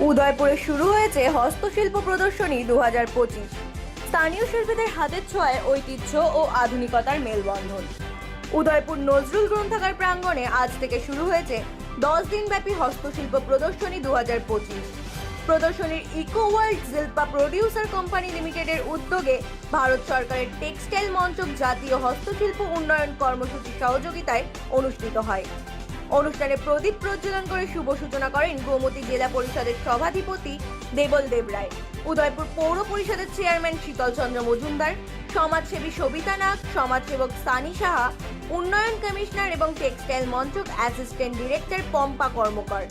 উদয়পুরে শুরু হয়েছে হস্তশিল্প প্রদর্শনী দু হাজার পঁচিশ। স্থানীয় শিল্পীদের হাতের ছোঁয়ায় ঐতিহ্য ও আধুনিকতার মেলবন্ধন। উদয়পুর নজরুল গ্রন্থাগার প্রাঙ্গণে আজ থেকে শুরু হয়েছে দশ দিনব্যাপী হস্তশিল্প প্রদর্শনী দু হাজার পঁচিশ। প্রদর্শনীর eco world Shilpa producer company লিমিটেডের উদ্যোগে ভারত সরকারের টেক্সটাইল মঞ্চক জাতীয় হস্তশিল্প উন্নয়ন কর্মসূচির সহযোগিতায় অনুষ্ঠিত হয়। অনুষ্ঠানে প্রদীপ প্রজ্বলন করে শুভ সূচনা করেন গোমতী জেলা পরিষদের সভাধিপতি দেবল দেবরায় উদয়পুর পৌর পরিষদের চেয়ারম্যান শীতল চন্দ্র মজুমদার, সমাজসেবী সবিতা নাগ, সমাজসেবক সানি সাহা, উন্নয়ন কমিশনার এবং textile মঞ্চক assistant director Pampa Karmakar.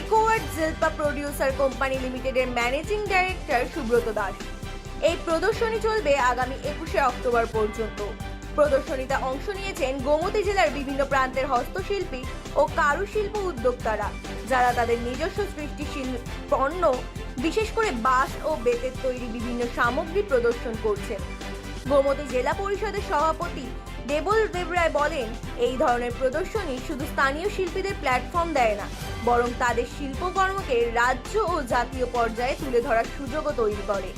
Eco world জিলপা producer company লিমিটেডের ম্যানেজিং ডাইরেক্টর সুব্রত দাস। এই প্রদর্শনী চলবে আগামী একুশে অক্টোবর পর্যন্ত। প্রদর্শনীতে অংশ নিয়েছেন গোমতী জেলার বিভিন্ন প্রান্তের হস্তশিল্পী ও কারুশিল্প উদ্যোক্তারা, যারা তাদের নিজস্ব সৃষ্টিশীল পণ্য, বিশেষ করে বাঁশ ও বেতের তৈরি বিভিন্ন সামগ্রী প্রদর্শন করছেন। গোমতী জেলা পরিষদের সভাপতি দেবল দেবরায় বলেন, এই ধরনের প্রদর্শনী শুধু স্থানীয় শিল্পীদের প্ল্যাটফর্ম দেয় না, বরং তাদের শিল্পকর্মকে রাজ্য ও জাতীয় পর্যায়ে তুলে ধরার সুযোগও তৈরি করে।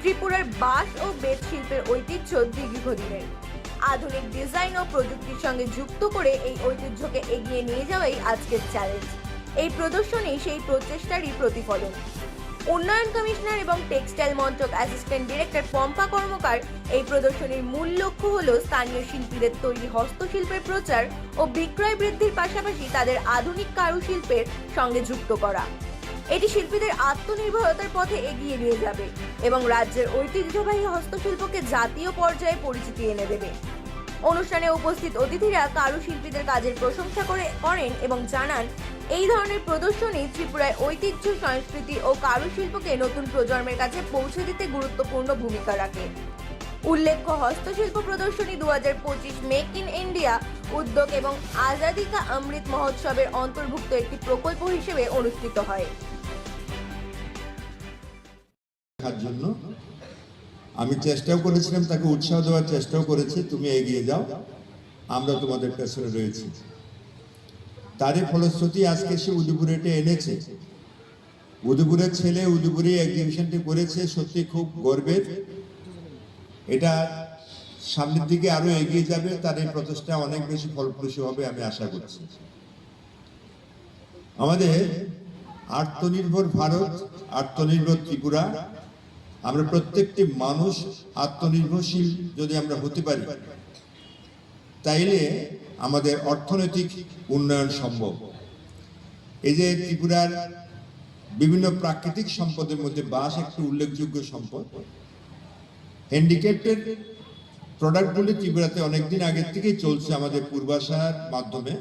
ত্রিপুরার বাঁশ ও বেত শিল্পের ঐতিহ্য দীর্ঘদিনের। আধুনিক ডিজাইন ও প্রযুক্তির সঙ্গে যুক্ত করে এই ঐতিহ্যকে এগিয়ে নিয়ে যাওয়াই আজকের চ্যালেঞ্জ এই প্রদর্শনী সেই প্রচেষ্টারই প্রতিফলন। উন্নয়ন কমিশনার এবং টেক্সটাইল মন্ত্রক অ্যাসিস্ট্যান্ট ডিরেক্টর পম্পা কর্মকার এই প্রদর্শনীর মূল লক্ষ্য হল স্থানীয় শিল্পীদের তৈরি হস্তশিল্পের প্রচার ও বিক্রয় বৃদ্ধির পাশাপাশি তাদের আধুনিক কারুশিল্পের সঙ্গে যুক্ত করা। এটি শিল্পীদের আত্মনির্ভরতার পথে এগিয়ে নিয়ে যাবে এবং রাজ্যের ঐতিহ্যবাহী হস্তশিল্পকে জাতীয় পর্যায়ে পরিচিতি এনে দেবে। অনুষ্ঠানে উপস্থিত অতিথিরা কারুশিল্পীদের কাজের প্রশংসা করে করেন এবং জানান, এই ধরনের প্রদর্শনী ত্রিপুরায় ঐতিহ্য, সংস্কৃতি ও কারুশিল্পকে নতুন প্রজন্মের কাছে পৌঁছে দিতে গুরুত্বপূর্ণ ভূমিকা রাখে। উল্লেখ্য, হস্তশিল্প প্রদর্শনী দু হাজার পঁচিশ মেক ইন ইন্ডিয়া, উদ্যোগ এবং আজাদিকা অমৃত মহোৎসবের অন্তর্ভুক্ত একটি প্রকল্প হিসেবে অনুষ্ঠিত হয়। দেখার জন্য। আমি চেষ্টাও করেছিলাম, তাকে উৎসাহ দেওয়ার চেষ্টাও করেছি, তুমি এগিয়ে যাও, আমরা তোমাদের পেছনে রয়েছি। তারই ফলশ্রুতি আজকে সে উদয়পুরে এটা এনেছে। উদয়পুরের ছেলে উদয়পুরে এক্সিবিশনটি করেছে, সত্যি খুব গর্বের। এটা সামনের দিকে আরও এগিয়ে যাবে, তার এই প্রচেষ্টা অনেক বেশি ফলপ্রসূ হবে আমি আশা করছি। আমাদের আত্মনির্ভর ভারত, আত্মনির্ভর ত্রিপুরা আমরা প্রত্যেকটি মানুষ আত্মনির্ভরশীল যদি আমরা হতে পারি, তাইলে আমাদের অর্থনৈতিক উন্নয়ন সম্ভব। এই যে ত্রিপুরার বিভিন্ন প্রাকৃতিক সম্পদের মধ্যে বাস একটি উল্লেখযোগ্য সম্পদ হ্যান্ডিক্যাপ্টের প্রোডাক্টগুলি ত্রিপুরাতে অনেকদিন আগের থেকেই চলছে আমাদের পূর্বাশার মাধ্যমে।